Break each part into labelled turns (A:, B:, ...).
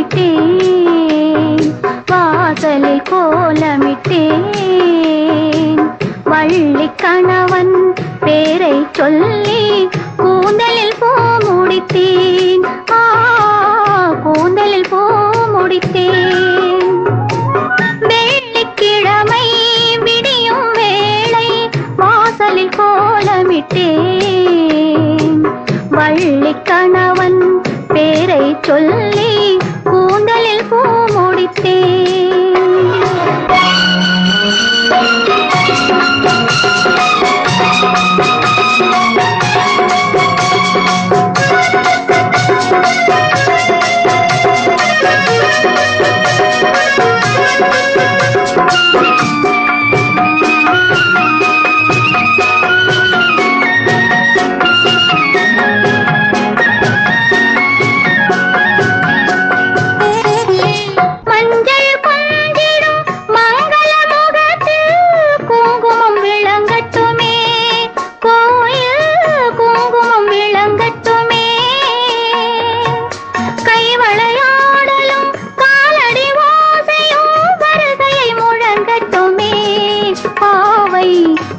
A: கோலமிட்டேன் வாசலில் கோலமிட்டேன் வள்ளி கணவன் பேரை சொல்லி கூந்தலில் போ முடித்தேன். ஆ கூந்தலில் போ முடித்தேன். வெள்ளிக்கிழமை விடியும் வேளை வாசலில் கோலமிட்டேன். வள்ளி கணவன் பேரை சொல்லி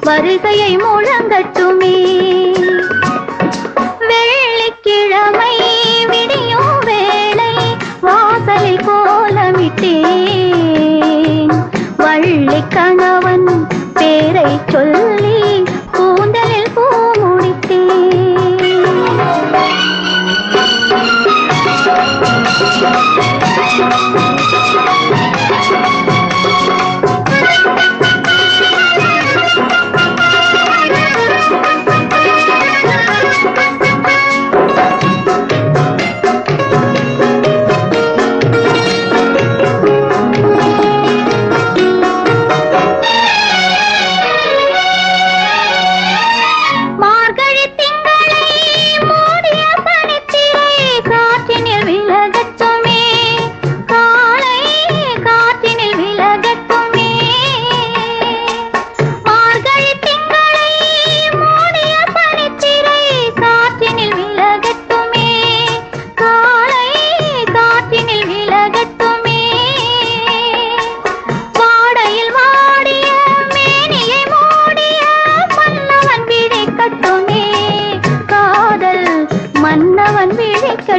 A: வருகையை முழங்கட்டுமே. வெள்ளிக்கிழமை விடியும் வேளை வாசலை கோலமிட்டேன். வள்ளி கணவன் பேரை சொல்லி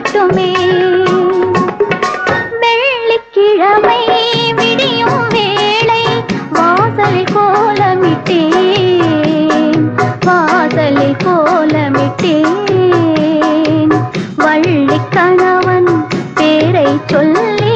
A: மட்டுமே வெள்ளிக்கிழமை விடியும் வேளை வாசல் கோலமிட்டேன். வாசலில் கோலமிட்டேன். வள்ளி கணவன் பேரை சொல்லி